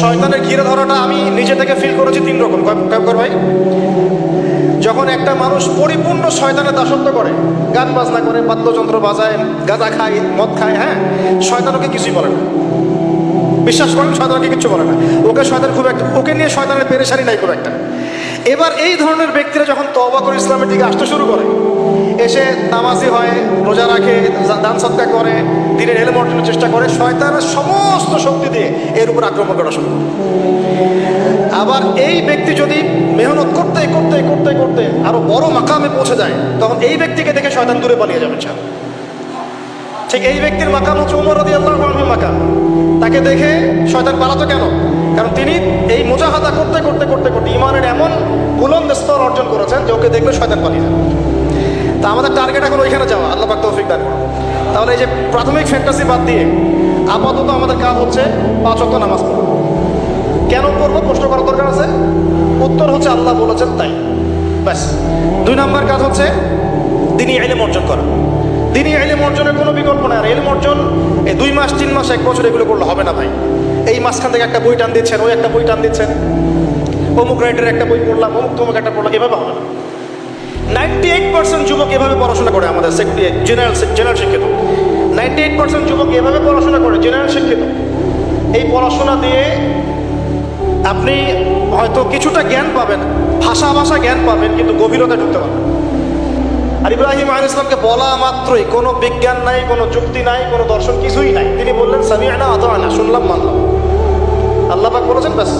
শয়তানের ঘিরে ধরাটা আমি নিজে থেকে ফিল করেছি তিন রকম। কয় কয় কয় ভাই? যখন একটা মানুষ পরিপূর্ণ শয়তানের দাসত্ব করে, গান বাজনা করে, বাদ্যযন্ত্র বাজায়, গাঁজা খায়, মদ খায় হ্যাঁ? শয়তান ওকে কিছুই বলে না। বিশ্বাস করেন শয়তানকে কিছু বলে না। ওকে শয়তান খুব একটা ওকে নিয়ে শয়তানের পেরেশানি নাই খুব একটা। এবার এই ধরনের ব্যক্তিরা যখন তবা করে ইসলামের দিকে আসতে শুরু করে এসে নামাজি হয়, রোজা রাখে দান সৎকা করে, দিনের এলেম অর্জনের চেষ্টা করে, শয়তানের সমস্ত শক্তি দিয়ে এর উপর আক্রমণ করা শুরু আবার এই ব্যক্তি যদি মেহনত করতে করতে করতে করতে আরও বড় মাকামে পৌঁছে যায়, তখন এই ব্যক্তিকে দেখে শয়তান দূরে পালিয়ে যাবে, ইনশাআল্লাহ। ঠিক এই ব্যক্তির মাকাম হচ্ছে উমর রদি আল্লাহ মাকাম। তাকে দেখে শয়তান পালাতো কেন? কারণ তিনি এই মোজাহাদা করতে করতে করতে করতে ইমানের এমন বুলন্দ স্তর অর্জন করেছেন যে ওকে দেখলে শয়তান পালিয়ে যাবে। তা আমাদের টার্গেট এখন ওইখানে যাওয়া, আল্লাহ পাক তৌফিক দান করুন। তাহলে এই যে প্রাথমিক ফ্যান্টাসি বাদ দিয়ে আপাতত আমাদের কাজ হচ্ছে পাঁচ ওয়াক্ত নামাজ পড়া। কেন পড়ব প্রশ্ন করার দরকার আছে। উত্তর হচ্ছে আল্লাহ বলেছেন তাই। ব্যাস। দুই নম্বর কাজ হচ্ছে দিনই এলেম অর্জন করা। দিনই এলেম অর্জনের কোনো বিকল্প নাই। আর এলেম অর্জন এই দুই মাস, তিন মাস, এক বছর এগুলো করলে হবে না ভাই। এই মাঝখান থেকে একটা বই টান দিচ্ছেন, ওই একটা বই টান দিচ্ছেন। অমুক রাইটারের একটা বই পড়লাম অমুক তমুক একটা পড়লাম, এভাবে হবে না। নাইনটি এইট পার্সেন্ট যুবক এভাবে পড়াশোনা করে আমাদের জেনারেল জেনারেল শিক্ষিত। নাইনটি এইট পার্সেন্ট যুবক এভাবে পড়াশোনা করে জেনারেল শিক্ষিত। এই পড়াশোনা দিয়ে আপনি হয়তো কিছুটা জ্ঞান পাবেন, ভাষা ভাষা জ্ঞান পাবেন, কিন্তু গভীরতা ঢুকতে পারবেন আর ইব্রাহিম আল ইসলামকে বলা মাত্রই কোনো বিজ্ঞান নাই, কোনো যুক্তি নাই, কোনো দর্শন কিছুই নাই। তিনি বললেন সামিয়ানা আদা আনা শুনলাম, মানলাম। আল্লাহ পাক বলেছেন ব্যাস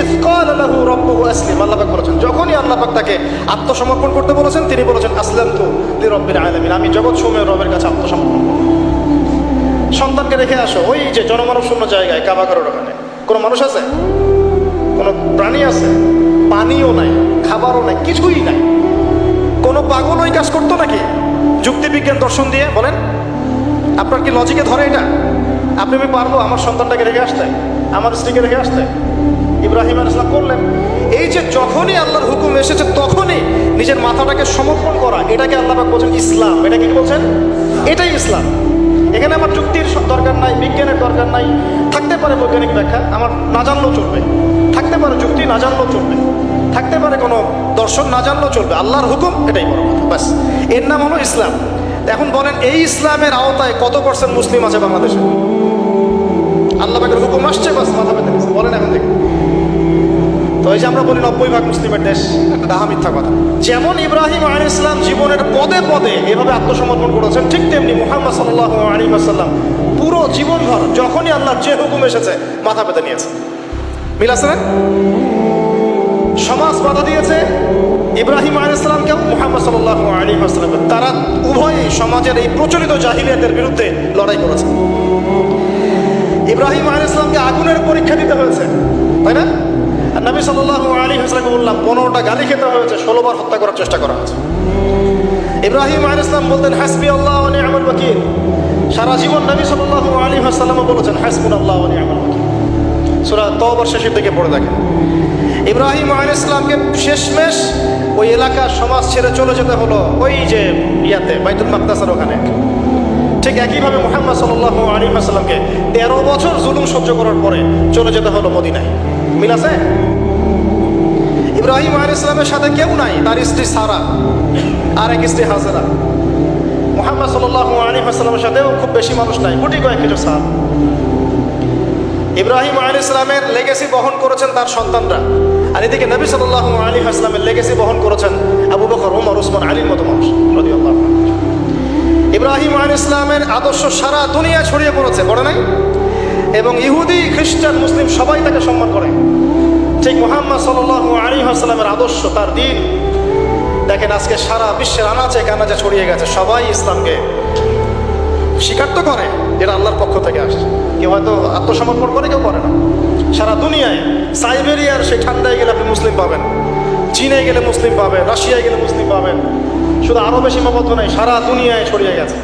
ইজ ক্বালা লাহু রাব্বুহু আসলিম, আল্লাহ বলেছেন। যখনই আল্লাপাক তাকে আত্মসমর্পণ করতে বলেছেন। তিনি বলেছেন আসলাম তু লি রব্বিল আলামিন। আমি জগৎ সমূহের রবের কাছে আত্মসমর্পণ সন্তানকে রেখে আসো, ওই যে জনমানব শূন্য জায়গায় কাবাগরের ওখানে। কোনো মানুষ আছে? কোনো প্রাণী আছে? পানিও নাই, খাবারও নাই, কিছুই নাই। কোনো পাগল ওই কাজ করতো নাকি? যুক্তিবিজ্ঞান দর্শন দিয়ে বলেন, আপনার কি লজিকে ধরে এটা? আপনি আমি পারব আমার সন্তানটাকে রেখে আসতে? আমার স্ত্রীকে রেখে আসতে? ইব্রাহিম আল ইসলাম করলেন, এই যে যখনই আল্লাহর হুকুম এসেছে তখনই নিজের মাথাটাকে সমর্পণ করা, এটাকে আল্লাহ বলছেন ইসলাম। এটা কি বলছেন? এটাই ইসলাম। এখানে আমার যুক্তির দরকার নাই, বিজ্ঞানের দরকার নাই। থাকতে পারে বৈজ্ঞানিক ব্যাখ্যা, আমার না জানলেও চলবে। থাকতে পারে যুক্তি, না জানলেও চলবে। থাকতে পারে কোনো দর্শন, না জানলেও চলবে। আল্লাহর হুকুম, এটাই বড় কথা। ব্যাস। এর নাম হলো ইসলাম। এখন বলেন, এই ইসলামের আওতায় কত পার্সেন্ট মুসলিম আছে বাংলাদেশে? আল্লাহ হুকুম আসছে বাস মাথা পেতে বলেন এখন দেখুন তো এই যে আমরা বলি নব্বই ভাগ মুসলিমের দেশ, একটা ডাহা মিথ্যা কথা। যেমন ইব্রাহিম আলী ইসলাম জীবনের পদে পদে এভাবে আত্মসমর্পণ করেছেন, ঠিক তেমনি মুহাম্মদ সাল্লাহ আলী আসাল্লাম পুরো জীবনভর যখনই আল্লাহ যে হুকুম এসেছে, মাথা পেতে নিয়েছে। মিল আছে না? সমাজ বাধা দিয়েছে ইব্রাহিম আলী ইসলামকেও মুহাম্মদ সাল্লাহ আলী আসসালামকে তারা উভয়ই সমাজের এই প্রচলিত জাহিলিয়াতের বিরুদ্ধে লড়াই করেছে। ইব্রাহিম আলী ইসলামকে আগুনের পরীক্ষা দিতে হয়েছে, তাই না? বললাম পনেরোটা গালি খেতে হয়েছে, ষোলোবার হত্যা করার চেষ্টা করা হয়েছে। ইব্রাহিম আলী ইসলাম বলতেন, হাসবি আল্লাহ নিয়ামুল ওয়াকিল। সারা জীবন নবী সাল্লাহ আলী হাসাল্লামও বলেছেন হাসবুল আল্লাহ নিয়ামুল ওয়াকিল। সুরা তবর শেষের দিকে পড়ে দেখেন। ইব্রাহিম আলী ইসলামকে শেষমেশ ওই এলাকার সমাজ ছেড়ে চলে যেতে হলো ওই যে ইয়াতে, বাইতুল মাকদাসের ওখানে। ঠিক একইভাবে মোহাম্মদ সাল্লাহ আলী আসাল্লামকে তেরো বছর জুলুম সহ্য করার পরে চলে যেতে হলো মদিনায়। মিল আছে? ইব্রাহিম আলী সাথে কেউ নাই, তার স্ত্রী সারা আর এক স্ত্রী হাজারা। মোহাম্মদ সাল্লাহ আলী আসাল্লামের সাথেও খুব বেশি মানুষ নাই, গুটি কয়েক কিছু সার ইব্রাহিম আলী লেগেসি বহন করেছেন তার সন্তানরা। আর এদিকে নবী সাল্লাহ আলী আসলামের লেগেসি বহন করেছেন আবু বকর ওমর উসমান, আলীর মতো মানুষ ইব্রাহিম আলী ইসলামের আদর্শ সারা দুনিয়া ছড়িয়ে পড়েছে, পড়ে নাই? এবং ইহুদি, খ্রিস্টান, মুসলিম সবাই তাকে সম্মান করে। ঠিক মোহাম্মদ সাল্লাহ আলী আসলামের আদর্শ, তার দিন। দেখেন আজকে সারা বিশ্বের আনাচে কানাচে ছড়িয়ে গেছে, সবাই ইসলামকে স্বীকার তো করে, যেটা আল্লাহর পক্ষ থেকে আসছে। কেউ হয়তো আত্মসমর্পণ করে, কেউ করে না। সারা দুনিয়ায় সাইবেরিয়ার সেই ঠান্ডায় গেলে আপনি মুসলিম পাবেন, চীনে গেলে মুসলিম পাবেন, রাশিয়ায় গেলে মুসলিম পাবেন। শুধু আরও বেশি সীমাবদ্ধ নাই, সারা দুনিয়ায় ছড়িয়ে গেছে।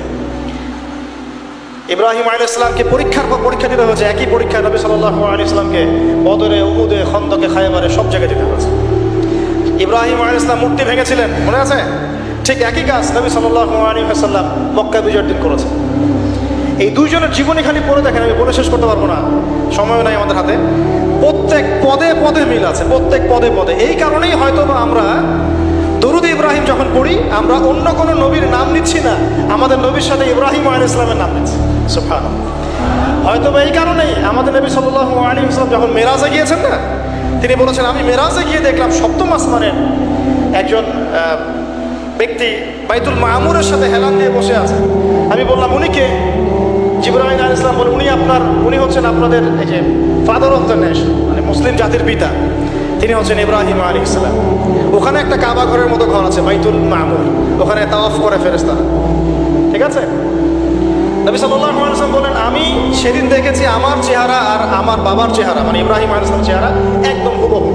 ইব্রাহিম আলী ইসলামকে পরীক্ষার পর পরীক্ষা দিতে হয়েছে। একই পরীক্ষা নবী সাল্লাহ আলী ইসলামকে বদরে, উহুদে, খন্দকে, খায়বারে সব জায়গায় দিতে হয়েছে। ইব্রাহিম আলী ইসলাম মূর্তি ভেঙেছিলেন, মনে আছে? ঠিক একই কাজ নবী সাল্লাহ আলী সাল্লাম মক্কা বিজয়ের দিন করেছে এই দুইজনের জীবনী খালি পড়ে দেখেন, আমি বলে শেষ করতে পারব না। সময় নাই আমাদের হাতে। প্রত্যেক পদে পদে মিল আছে, প্রত্যেক পদে পদে। এই কারণেই হয়তো বা আমরা পড়ি, আমরা অন্য কোনো নবীর নাম নিচ্ছি না, আমাদের নবীর সাথে ইব্রাহিম আল ইসলামের নাম নিচ্ছি। সুফান হয়তো বা এই কারণেই আমাদের নবী সাল্লাহ আলী ইসলাম যখন মেরাজে গিয়েছেন না, তিনি বলেছেন, আমি মেরাজে গিয়ে দেখলাম সপ্তম আসমানের একজন ব্যক্তি বাইতুল মামুরের সাথে হেলান দিয়ে বসে আছে। আমি বললাম, উনি কে? জিব্রাহিম আলী ইসলাম বলে, উনি আপনার, উনি হচ্ছেন আপনাদের এই যে ফাদার অফ দ্য নেশন মানে মুসলিম জাতির পিতা। তিনি হচ্ছেন ইব্রাহিম আলী ইসলাম ওখানে একটা কাবা ঘরের মতো ঘর আছে, বাইতুল মামুর ওখানে তাওয়াফ করে ফেরেস্তারা ঠিক আছে? নবী ওয়াসাল্লাম বলেন, আমি সেদিন দেখেছি আমার চেহারা আর আমার বাবার চেহারা মানে ইব্রাহিম সালামের চেহারা, একদম হুবহু।